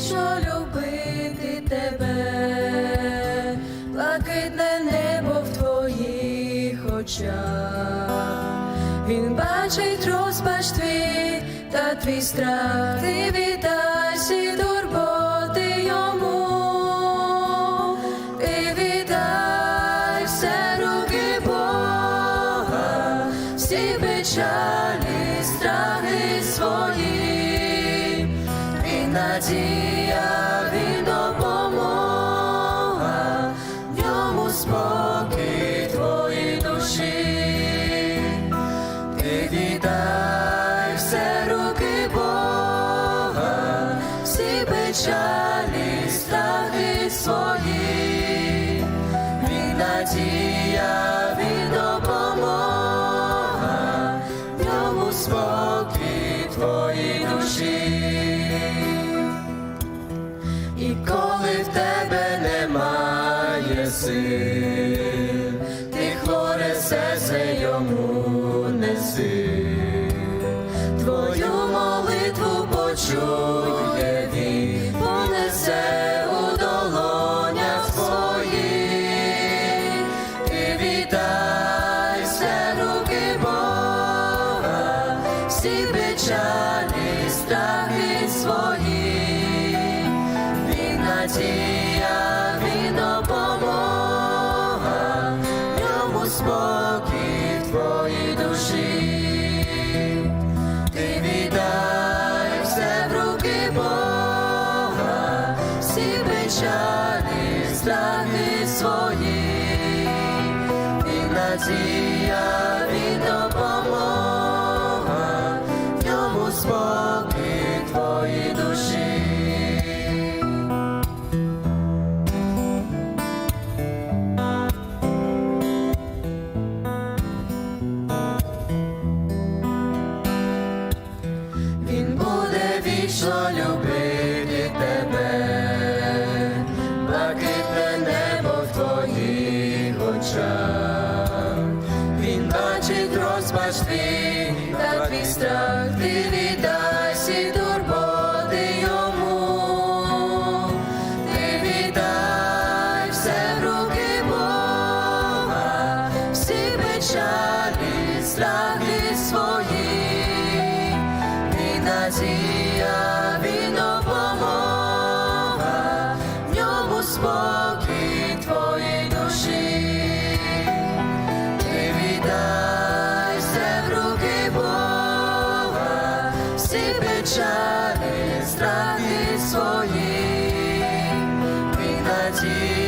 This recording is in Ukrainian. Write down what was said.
вічно любити тебе, блакитне небо в твоїх очах. Він бачить розпач твій та твій страх, ти віддай всі турботи йому, ти віддай все руки Бога, всі печалі, страхи свої, надія, він допомога, в ньому спокій твої душі. Ти віддай все руки Бога, всі печалі, страхи свої, він надія, твої душі. Сил, ти хворе серце йому неси, твою молитву почує він, понесе у долонях своїх, віддай все руки Бога, всі печалі, страхи свої, він надія, спокій в душі, ти віддай в руки Бога, всі печалі, страхи свої, і надія, допомога, вічно любити тебе, блакитне небо в твоїх очах. Він бачить розпач твій та твій страх, ти віддай всі турботи йому, ти віддай все в руки Бога, всі печалі, страхи свої. Він печалі страхи свої, ти надії.